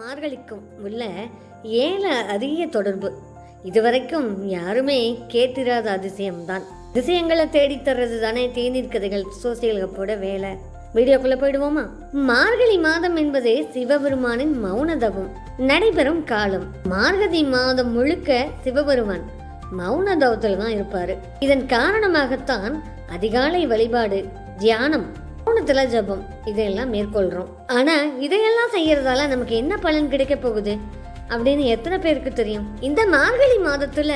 மார்கழிக்கும் உள்ள ஏல அதிக தொடர்பு. இதுவரைக்கும் யாருமே கேட்டிராத அதிசயம்தான். அதிசயங்களை தேடித் தர்றது தானே தேநீர் கதைகள் சோசியல் கப்போட வேலை. வீடியோக்குள்ள போயிடுவோமா? மார்கழி மாதம் என்பது சிவபெருமானின் மௌன தவம் நடைபெறும் காலம். மார்கழி மாதம் முழுக்க சிவபெருமான் மௌன தவத்தில் தான் இருப்பாரு. இதன் காரணமாகத்தான் அதிகாலை வழிபாடு தியானம் மௌனத்துல ஜபம். இதையெல்லாம் மேற்கொள்கிறோம் ஆனால் இதையெல்லாம் செய்கிறதால நமக்கு என்ன பலன் கிடைக்க போகுது? அப்படின்னு எத்தனை பேருக்கு தெரியும்? இந்த மார்கழி மாதத்தில்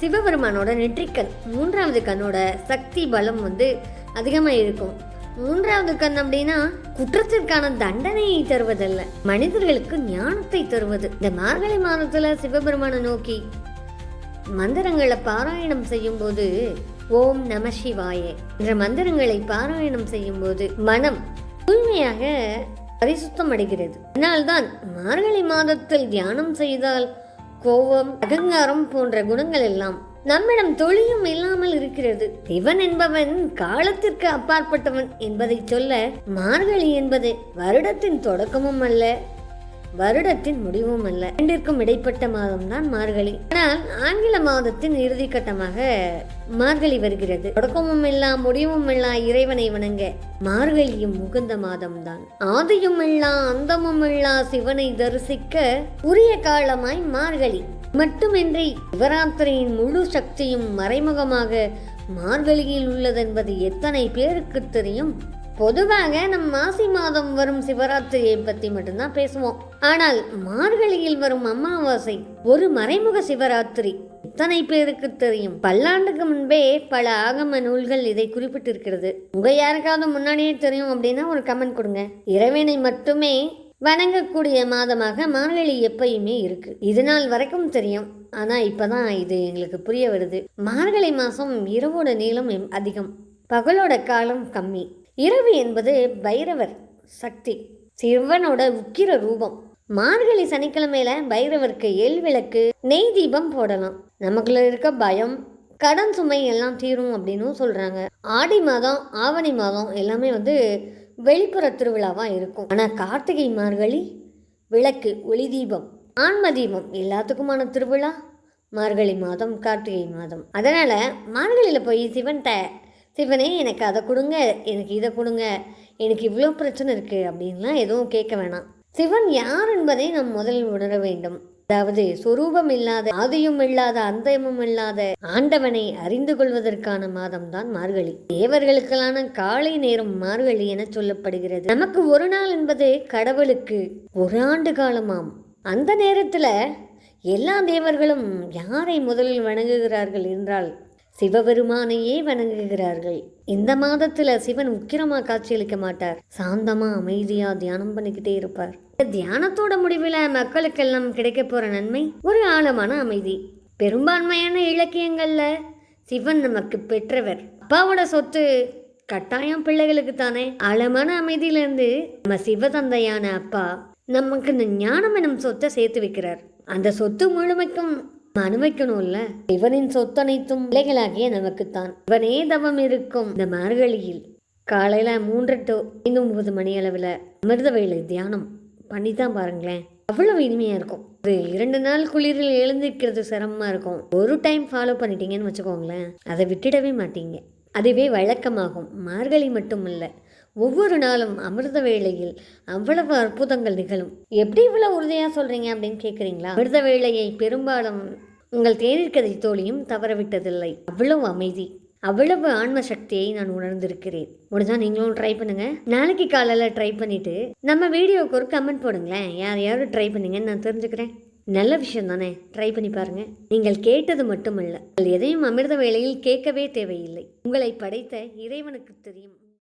சிவபெருமானோட நெற்றிக்கண் மூன்றாவது கண்ணோட சக்தி பலம் வந்து அதிகமாக இருக்கும். மூன்றாவது கண் அப்படின்னா குற்றத்திற்கான தண்டனையை தருவதல்ல. மனிதர்களுக்கு ஞானத்தை தருவது. இந்த மார்கழி மாதத்துல சிவபெருமானை நோக்கி மந்திரங்களை பாராயணம் செய்யும்போது ஓம் நம சிவாய என்ற மந்திரங்களை பாராயணம் செய்யும் போது மனம் தூய்மையாக பரிசுத்தம் அடைகிறது அதனால்தான் மார்கழி மாதத்தில் தியானம் செய்தால் கோபம் அகங்காரம் போன்ற குணங்கள் எல்லாம் நம்மிடம் தொழியும் இல்லாமல் இருக்கிறது. இவன் என்பவன் காலத்திற்கு அப்பாற்பட்டவன் என்பதை சொல்ல மார்கழி என்பது வருடத்தின் தொடக்கமும் அல்ல வருடத்தின் முடிவும் அல்ல. இரண்டிற்கும் இடைப்பட்ட மாதம் தான் மார்கழி. ஆனால் ஆங்கில மாதத்தின் இறுதி கட்டமாக மார்கழி வருகிறது. தொடக்கமும் இல்லா முடிவும் இல்லா இறைவனை வணங்க. மார்கழியும் உகந்த மாதம் தான். ஆதியும் இல்லா அந்தமும் இல்லா சிவனை தரிசிக்க உரிய காலமாய் மார்கழி. மட்டுமின்றி சிவராத்திரியின் முழு சக்தியும் மறைமுகமாக மார்கழியில் உள்ளதென்பது எத்தனை பேருக்கு தெரியும்? பொதுவாக நம் மாசி மாதம் வரும் சிவராத்திரியை பற்றி மட்டும்தான் பேசுவோம். ஆனால் மார்கழியில் வரும் அமாவாசை ஒரு மறைமுக சிவராத்திரி. இத்தனை பேருக்கு தெரியும். பல்லாண்டுக்கு முன்பே பல ஆகம நூல்கள் இதை குறிப்பிட்டிருக்கிறது. உங்க யாருக்காவது முன்னாடியே தெரியும் அப்படின்னா ஒரு கமெண்ட் கொடுங்க. இறைவனை மட்டுமே வணங்கக்கூடிய மாதமாக மார்கழி எப்பயுமே இருக்கு. இது நாள் வரைக்கும் தெரியும். ஆனா இப்பதான் இது எங்களுக்கு புரிய வருது. மார்கழி மாசம் இரவோட நீளம் அதிகம். பகலோட காலம் கம்மி. இரவு என்பது பைரவர் சக்தி சிவனோட உக்கிர ரூபம். மார்கழி சனிக்கிழமையில பைரவருக்கு எள் விளக்கு நெய் தீபம் போடலாம். நமக்குள்ள இருக்க பயம் கடன் சுமை எல்லாம் தீரும் அப்படின்னும் சொல்றாங்க. ஆடி மாதம் ஆவணி மாதம் எல்லாமே வந்து வெளிப்புற திருவிழாவா இருக்கும். ஆனா கார்த்திகை மார்கழி விளக்கு ஒளி தீபம் ஆன்ம தீபம் எல்லாத்துக்குமான திருவிழா. மார்கழி மாதம் கார்த்திகை மாதம். அதனால மார்கழியில் போய் சிவன்கிட்ட சிவனே எனக்கு அதை கொடுங்க எனக்கு இதை கொடுங்க எனக்கு இவ்வளோ பிரச்சனை இருக்குது அப்படின்லாம் எதுவும் கேட்க வேணாம். சிவன் யார் என்பதை நாம் முதலில் உணர வேண்டும். அதாவது சொரூபம் இல்லாத ஆதியும் இல்லாத அந்தயமும் இல்லாத ஆண்டவனை அறிந்து கொள்வதற்கான மாதம்தான் மார்கழி. தேவர்களுக்கெல்லான காலை நேரம் மார்கழி என சொல்லப்படுகிறது. நமக்கு ஒரு நாள் என்பது கடவுளுக்கு ஒரு ஆண்டு காலமாம். அந்த நேரத்துல எல்லா தேவர்களும் யாரை முதலில் வணங்குகிறார்கள் என்றால் சிவபெருமானையே வணங்குகிறார்கள். இந்த மாதத்துல சிவன் உக்கிரமா காட்சியளிக்க மாட்டார். சாந்தமா அமைதியா தியானம் பண்ணிக்கிட்டே இருப்பார். தியானத்தோட முடிவில் மக்களுக்கெல்லாம் கிடைக்க போற நன்மை ஒரு ஆழமான அமைதி. பெரும்பான்மையான இலக்கியங்கள்ல சிவன் நமக்கு பெற்றவர். அப்பாவோட சொத்து கட்டாயம் பிள்ளைகளுக்கு தானே. ஆழமான அமைதியிலிருந்து நம்ம சிவதந்தையான அப்பா நமக்கு இந்த ஞானம் எனும் சொத்தை சேர்த்து வைக்கிறார். அந்த சொத்து முழுமைக்கும் அனுபவிக்கணும்ல இவனின் சொத்தனைத்தும் பிள்ளைகளாகிய நமக்குத்தான். இவனே தவம் இருக்கும். இந்த மார்கழியில் காலையில மூன்று டு ஐந்து ஒன்பது மணி அளவில் அமிர்த வேலை தியானம் பண்ணி தான் பாருங்களேன். அவ்வளவு இனிமையா இருக்கும். ஒரு இரண்டு நாள் குளிரில் எழுந்திருக்கிறது சிரமமா இருக்கும். ஒரு டைம் ஃபாலோ பண்ணிட்டீங்கன்னு வச்சுக்கோங்களேன். அதை விட்டுடவே மாட்டீங்க. அதுவே வழக்கமாகும். மார்கழி மட்டும் இல்லை ஒவ்வொரு நாளும் அமிர்த வேளையில் அவ்வளவு அற்புதங்கள் நிகழும். எப்படி இவ்வளோ உறுதியாக சொல்கிறீங்க அப்படின்னு கேட்குறீங்களா அமிர்த வேளையை பெரும்பாலும் உங்கள் தேநீர் கதை தோழியும் தவறவிட்டதில்லை. அவ்வளவு அமைதி. அவ்வளவு ஆன்ம சக்தியை நான் உணர்ந்திருக்கிறேன். முடிஞ்சா நீங்களும் ட்ரை பண்ணுங்க. நாளைக்கு காலையில் ட்ரை பண்ணிட்டு நம்ம வீடியோவுக்கு ஒரு கமெண்ட் போடுங்களேன். யார் யாரும் ட்ரை பண்ணுங்கன்னு நான் தெரிஞ்சுக்கிறேன். நல்ல விஷயம் தானே? ட்ரை பண்ணி பாருங்க. நீங்கள் கேட்டது மட்டுமல்ல. எதையும் அமிர்த வேளையில் கேட்கவே தேவையில்லை. உங்களை படைத்த இறைவனுக்கு தெரியும்.